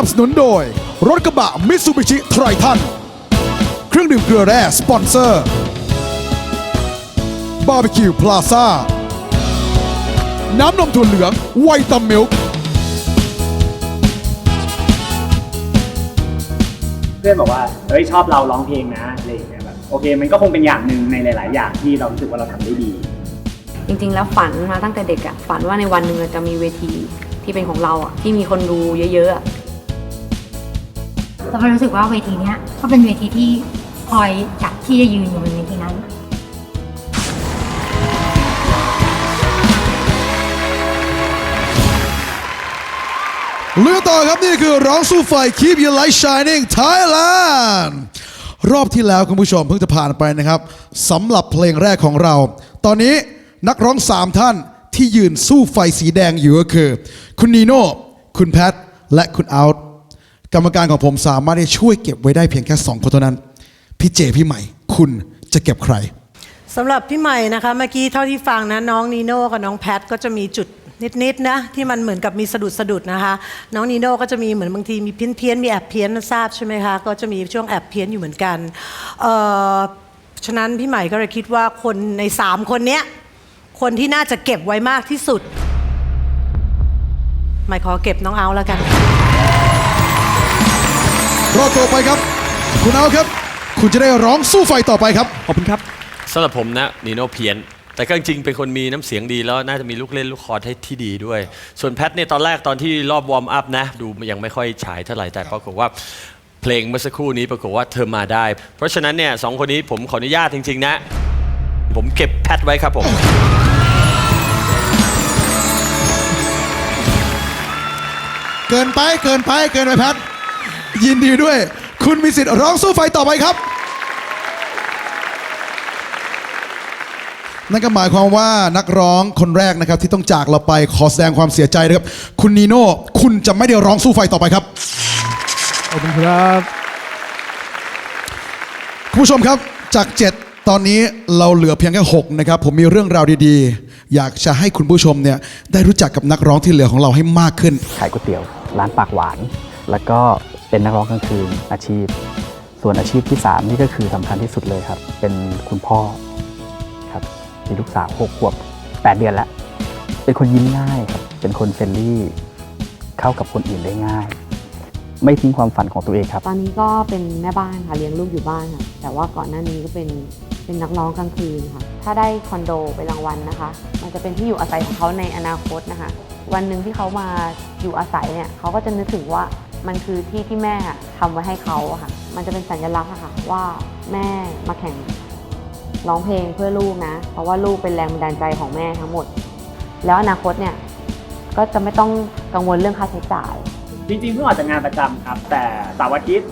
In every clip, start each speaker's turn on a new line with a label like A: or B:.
A: นับสนุนโดย รถกระบะมิตซูบิชิไทรทัน เครื่องดื่มเกลือแร่สปอนเซอร์ บาร์บีคิวพลาซ่า น้ำนมถั่วเหลืองไวตามิลค์
B: เพื่อนบอกว่า เฮ้ยชอบเราร้องเพลงนะอะไรอย่างเงี้ยแบบโอเค มันก็คงเป็นอย่างหนึ่งในหลาย ๆ อย่างที่เรารู้สึกว่าเราทำได้ดี
C: จริงๆ แล้วฝันมาตั้งแต่เด็กอะฝันว่าในวันหนึ่งอะจะมีเวทีที่เป็นของเราอะที่มีคนดูเยอะๆอะ
D: แล้วก็รู้สึกว่าเวทีเนี้ยก็เป็นเวทีที่พลอยอยากที่จะยืนอยู่บนเวทีนั้น
A: เรือต่อครับนี่คือร้องสู้ไฟ Keep Your Light Shining Thailand รอบที่แล้วคุณผู้ชมเพิ่งจะผ่านไปนะครับสำหรับเพลงแรกของเรา ตอนนี้นักร้อง3ท่านที่ยืนสู้ไฟสีแดงอยู่ก็คือ คุณนีโน่คุณแพท และคุณเอาท์ กรรมการของผมสามารถที่ช่วยเก็บไว้ได้เพียงแค่2คนเท่านั้น พี่เจพี่ใหม่ คุณจะเก็บใคร
E: สำหรับพี่ใหม่นะคะเมื่อกี้เท่าที่ฟังนะน้องนีโน่กับน้องแพทก็จะมีจุดนิดๆนะที่มันเหมือนกับมีสะดุดสะดุดนะคะ น้องนีโน่ก็จะมีเหมือนบางทีมีเพี้ยนเพี้ยนมีแอบเพี้ยนทราบใช่ไหมคะก็จะมีช่วงแอบเพี้ยนอยู่เหมือนกันเอ่อฉะนั้นพี่ใหม่ก็เลยคิดว่าคนในสามคนเนี้ยคนที่น่าจะเก็บไว้มากที่สุด ใหม่ขอเก็บน้องเอาแล้วกัน
A: รอบต่อไปครับ คุณเอาท์ครับ คุณจะได้ร้องสู้ไฟต่อไปครับ
F: ขอบคุณครับ
G: สำหรับผมนะนีโน่เพียน แต่ก็จริงๆเป็นคนมีน้ำเสียงดีแล้วน่าจะมีลูกเล่นลูกคอร์ดให้ที่ดีด้วย ส่วนแพทเนี่ยตอนแรกตอนที่รอบวอร์มอัพนะ ดูยังไม่ค่อยฉายเท่าไหร่แต่ปรากฏว่าเพลงเมื่อสักครู่นี้ปรากฏว่าเธอมาได้ เพราะฉะนั้นเนี่ยสองคนนี้ผมขออนุญาตจริง ๆ นะ ผมเก็บแพทไว้ครับผม
A: เกินไปเกินไปเกินไปแพท ยินดีด้วย คุณมีสิทธิ์ร้องสู้ไฟต่อไปครับ นั่นก็หมายความว่านักร้องคนแรกนะครับที่ต้องจากเราไปขอแสดงความเสียใจนะครับ คุณนีโน่คุณจะไม่ได้ร้องสู้ไฟต่อไปครับ
F: ขอบคุณครับ
A: คุณผู้ชมครับจาก 7 ตอนนี้เราเหลือเพียงแค่6นะครับผมมีเรื่องราวดีๆ อยากจะให้คุณผู้ชมเนี่ยได้รู้จักกับนักร้องที่เหลือของเราให้มากขึ้น
H: ขายก๋วยเตี๋ยวร้านปากหวาน แล้วก็ เป็นนักร้องกลางคืนอาชีพ ส่วนอาชีพที่ 3 นี่ก็คือสำคัญที่สุดเลยครับ เป็นคุณพ่อครับมีลูกสาว6ขวบ 8 เดือนแล้ว เป็นคนยิ้มง่ายครับเป็นคนเฟรนลี่เข้ากับคนอื่นได้ง่าย ไม่ทิ้งความฝันของตัวเองครับ
C: ตอนนี้ก็เป็นแม่บ้านค่ะเลี้ยงลูกอยู่บ้านค่ะแต่ว่าก่อนหน้านี้ก็เป็นเป็นนักร้องกลางคืนค่ะ ถ้าได้คอนโดเป็นรางวัลนะคะ มันจะเป็นที่อยู่อาศัยของเขาในอนาคตนะคะ วันหนึ่งที่เขามาอยู่อาศัยเนี่ยเขาก็จะนึกถึงว่า มันคือที่ที่แม่ทำไว้ให้เขาอะค่ะ มันจะเป็นสัญลักษณ์อะค่ะว่าแม่มาแข่งร้องเพลงเพื่อลูกนะ เพราะว่าลูกเป็นแรงบันดาลใจของแม่ทั้งหมด แล้วอนาคตเนี่ยก็จะไม่ต้องกังวลเรื่องค่าใช้จ่าย
B: จริงๆเพิ่งออกจากงานประจำครับ แต่เสาร์อาทิตย์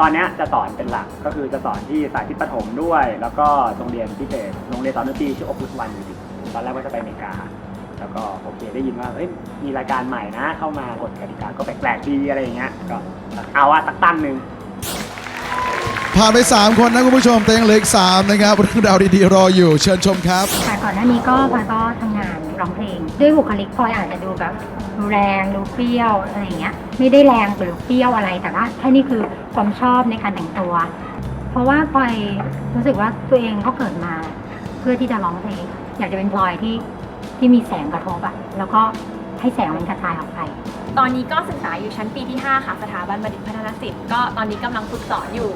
B: ตอนนี้จะสอนเป็นหลักก็คือจะสอนที่สายทิตประถมด้วย แล้วก็โรงเรียนพิเศษโรงเรียนสอนดนตรีชื่อโอปุสวันอยู่ดีตอนแรกว่าจะไปอเมริกา แล้วก็โอเคได้ยินว่าเอ้ยมีรายการใหม่นะ เข้ามากฎกติกาก็แปลกๆดีอะไรอย่างเงี้ยก็เอาอะสักตั้งหนึ่ง
A: ผ่านไป 3 คนนะคุณผู้ชมแต่ยังเหลืออีก3นะครับเรื่องราวดีๆรออยู่เชิญชมครับ
D: ค่ะก่อนหน้านี้ก็พลอยก็ทำงานร้องเพลง ด้วยบุคลิกพลอยอาจจะดูแบบดูแรงดูเปรี้ยวอะไรอย่างเงี้ยไม่ได้แรงหรือเปรี้ยวอะไรแต่ว่าแค่นี้คือความชอบในการแต่งตัว เพราะว่าพลอยรู้สึกว่าตัวเองก็เกิดมา เพื่อที่จะร้องเพลง อยากจะเป็นพลอยที่ ที่มีแสงกระทบอะแล้วก็ให้แสงมันกระจายออกไป
I: ตอนนี้ก็ศึกษาอยู่ชั้นปีที่ 5 ค่ะ สถาบันบัณฑิตพัฒนศิลป์ก็ตอนนี้กำลังฝึกสอนอยู่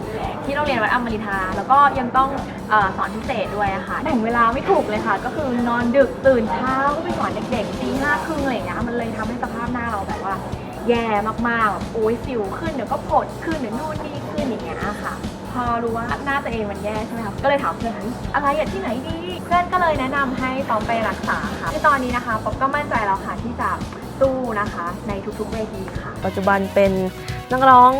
I: ที่โรงเรียนวัดอมรินทราแล้วก็ยังต้องเออสอนพิเศษด้วยอะค่ะแบ่งเวลาไม่ถูกเลยค่ะ ก็คือนอนดึกตื่นเช้าก็ไปสอนเด็กๆตีห้าครึ่งอะไรอย่างเงี้ยมันเลยทำให้สภาพหน้าเราแบบว่า แย่มากๆแบบโอ้ยสิวขึ้นเดี๋ยวก็ผดขึ้นเดี๋ยวนู่นนี่ขึ้นอย่างเงี้ยค่ะ พอรู้ว่าหน้าตัวเองมันแย่ใช่ไหมคะก็เลยถามเพื่อนอะไรอะที่ไหนดีเพื่อนก็เลยแนะนำให้ต้องไปรักษาค่ะในตอนนี้นะคะป๊อปก็มั่นใจแล้วค่ะที่จะสู้นะคะในทุกๆเวทีค่ะ
J: ปัจจุบันเป็นนักร้อง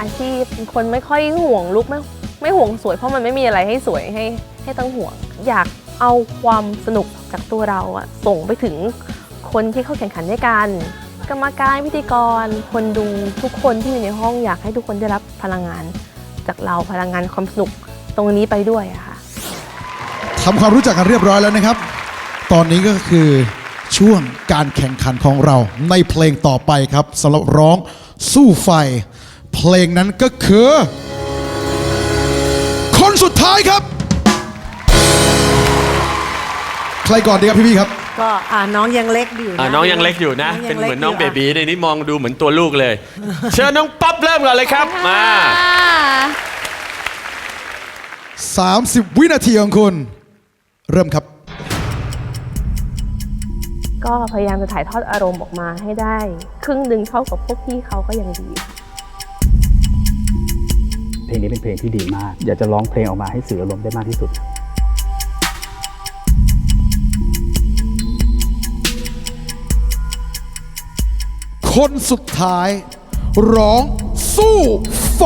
J: อาชีพเป็นคนไม่ค่อยห่วงลุกไม่ไม่ห่วงสวย เพราะมันไม่มีอะไรให้สวยให้ให้ต้องห่วง อยากเอาความสนุกจากตัวเราอะส่งไปถึงคนที่เข้าแข่งขันด้วยกัน กรรมการพิธีกร คนดูทุกคนที่อยู่ในห้องอยากให้ทุกคนได้รับพลังงาน จากเราพลังงานความสนุกตรงนี้ไปด้วยอะค่ะ
A: ทำความรู้จักกันเรียบร้อยแล้วนะครับ ตอนนี้ก็คือช่วงการแข่งขันของเราในเพลงต่อไปครับสำหรับร้องสู้ไฟ เพลงนั้นก็คือ คนสุดท้ายครับ ใครก่อนดีครับพี่ๆครับ
E: ก็อ่าน้องยังเล็กอยู่
G: อะ
E: นะ
G: น้องยังเล็กอยู่นะ เป็นเหมือนน้องเบบีในนี้มองดูเหมือนตัวลูกเลย เชิญน้องป๊อปเริ่มก่อนเลยครับมา
A: 30 วินาทีของคุณ เริ่มครับ
J: ก็พยายามจะถ่ายทอดอารมณ์ออกมาให้ได้ ครึ่งหนึ่งเท่ากับพวกพี่เขาก็ยังดีค่ะ
H: เพลงนี้เป็นเพลงที่ดีมาก อยากจะร้องเพลงออกมาให้สื่ออารมณ์ได้มากที่สุด
A: คนสุดท้าย ร้องสู้ไฟ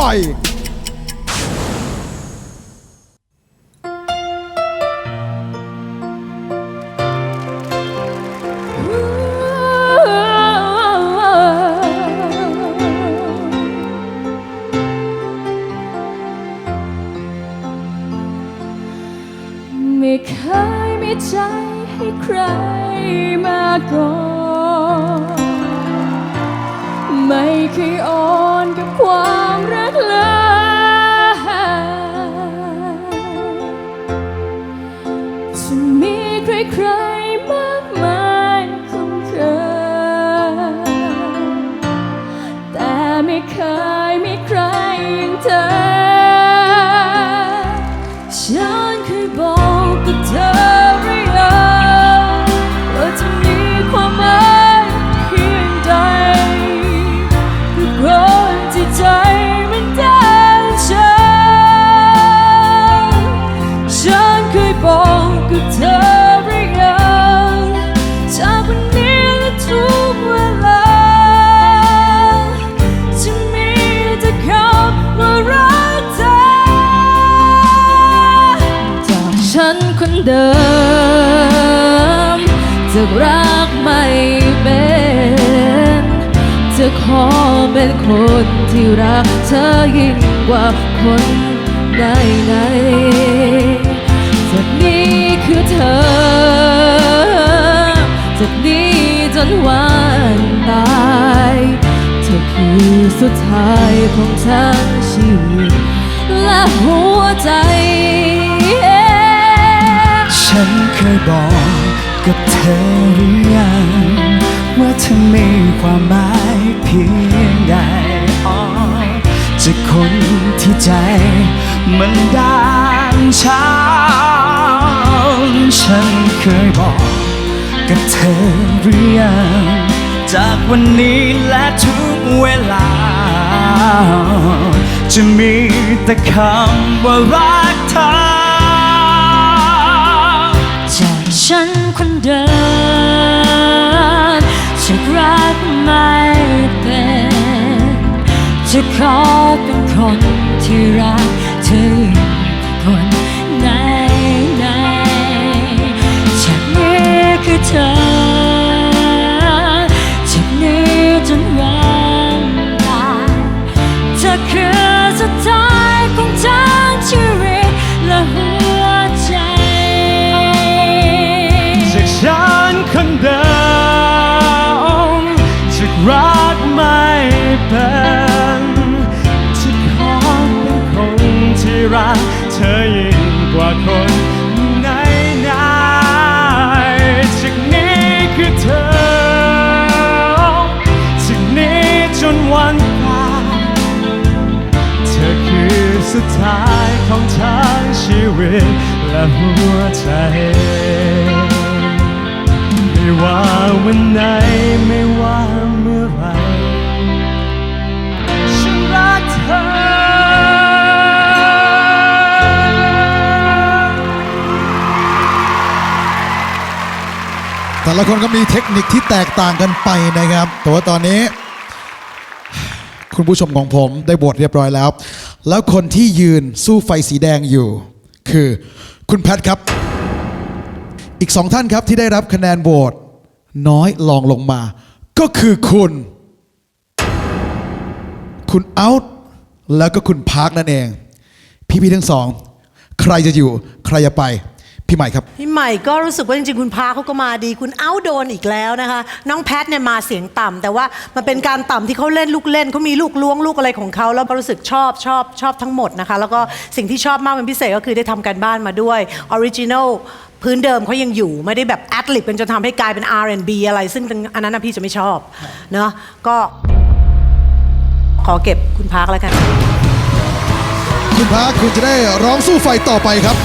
I: ไม่เคยมีใจให้ใครมาก่อน ไม่เคยอ่อนกับความรักเลย เธอหรือยังจากวันนี้และทุกเวลาจะมีแต่คำว่ารักเธอจากฉันคนเดิมจะรักไม่เป็นจะขอเป็นคนที่รักเธอยิ่งกว่าคนใดๆ จากนี้คือเธอ จากนี้จนวันตายเธอคือสุดท้ายของทั้งชีวิตและหัวใจ
K: ฉันเคยบอกกับเธอหรือยังว่าเธอมีความหมายเพียงใดอ๋อจะคนที่ใจมันด่างช้ำ ฉันเคยบอกกับเธอหรือยังจากวันนี้และทุกเวลา จะมีแต่คำว่ารักเธอ
I: จากฉันคนเดิมจะรักไม่เป็นจะขอเป็นคนที่รักเธอคนหนไหน สุดท้ายของทั้งชีวิตและหัวใจ
K: ไม่ว่าวันไหนไม่ว่าเมื่อไรฉันรักเธอ
A: แต่ละคนก็มีเทคนิคที่แตกต่างกันไปนะครับ แต่ว่าตอนนี้ คุณผู้ชมของผมได้บทเรียบร้อยแล้ว แล้วคนที่ยืนสู้ไฟสีแดงอยู่ คือคุณแพทครับ อีกสองท่านครับที่ได้รับคะแนนโหวตน้อยลองลงมา ก็คือคุณ คุณเอาท์แล้วก็คุณพาร์คนั่นเอง พี่ๆทั้งสอง ใครจะอยู่ใครจะไป พี่ใหม่ครับ
E: พี่ใหม่ก็รู้สึกว่าจริงๆ คุณพาเขาก็มาดี คุณเอ้าโดนอีกแล้วนะคะ น้องแพทเนี่ยมาเสียงต่ำแต่ว่ามันเป็นการต่ำที่เขาเล่นลูกเล่นเขามีลูกล้วงลูกอะไรของเขาแล้วก็รู้สึกชอบชอบชอบทั้งหมดนะคะ แล้วก็สิ่งที่ชอบมากเป็นพิเศษก็คือได้ทำการบ้านมาด้วยออริจิน l พื้นเดิมเขายังอยู่ไม่ได้แบบแอดลิบเป็นจนทำให้กลายเป็น R&B อะไร ซึ่งอันนั้นนะพี่จะไม่ชอบเนาะก็ขอเก็บคุณพาร์คแล้วกัน
A: คุณพาร์คคุณจะได้ร้องสู้ไฟต่อไปครับ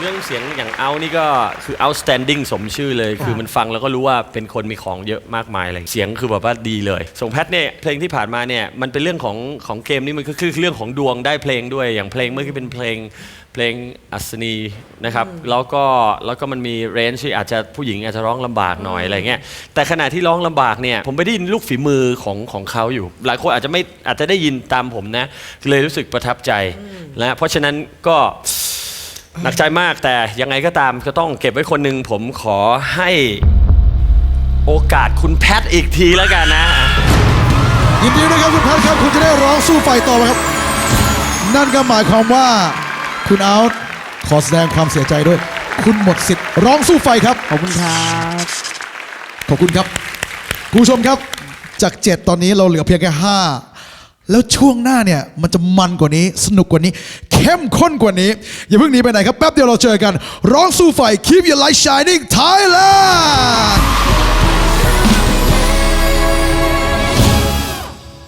G: เรื่องเสียงอย่างเอานี่ก็คือ outstanding สมชื่อเลย คือมันฟังแล้วก็รู้ว่าเป็นคนมีของเยอะมากมายอะไรเสียงคือแบบว่าดีเลยส่งแพทเนี่ยเพลงที่ผ่านมาเนี่ยมันเป็นเรื่องของของเกมนี่มันก็คือเรื่องของดวงได้เพลงด้วยอย่างเพลงเมื่อกี้เป็นเพลงเพลงอัศนีนะครับแล้วก็แล้วก็มันมีเรนจ์ที่อาจจะผู้หญิงอาจจะร้องลำบากหน่อยอะไรเงี้ยแต่ขณะที่ร้องลำบากเนี่ยผมไปได้ยินลูกฝีมือของของเขาอยู่ หลายคนอาจจะไม่อาจจะได้ยินตามผมนะเลยรู้สึกประทับใจนะเพราะฉะนั้นก็ หนักใจมากแต่ยังไงก็ตามก็ต้องเก็บไว้คนหนึ่งผมขอให้โอกาสคุณแพทอีกทีแล้วกันนะ
A: ยินดีด้วยครับคุณแพทครับคุณจะได้ร้องสู้ไฟต่อไปครับ นั่นก็หมายความว่าคุณเอาท์ขอแสดงความเสียใจด้วย คุณหมดสิทธิ์ร้องสู้ไฟครับ
F: ขอบคุณครับ
A: ขอบคุณครับคุณผู้ชมครับจาก 7 ตอนนี้เราเหลือเพียงแค่ 5 แล้วช่วงหน้าเนี่ย มันจะมันกว่านี้สนุกกว่านี้ เข้มข้นกว่านี้ อย่าเพิ่งหนีไปไหนครับ แป๊บเดียวเราเจอกัน ร้องสู้ไฟ Keep Your Light Shining Thailand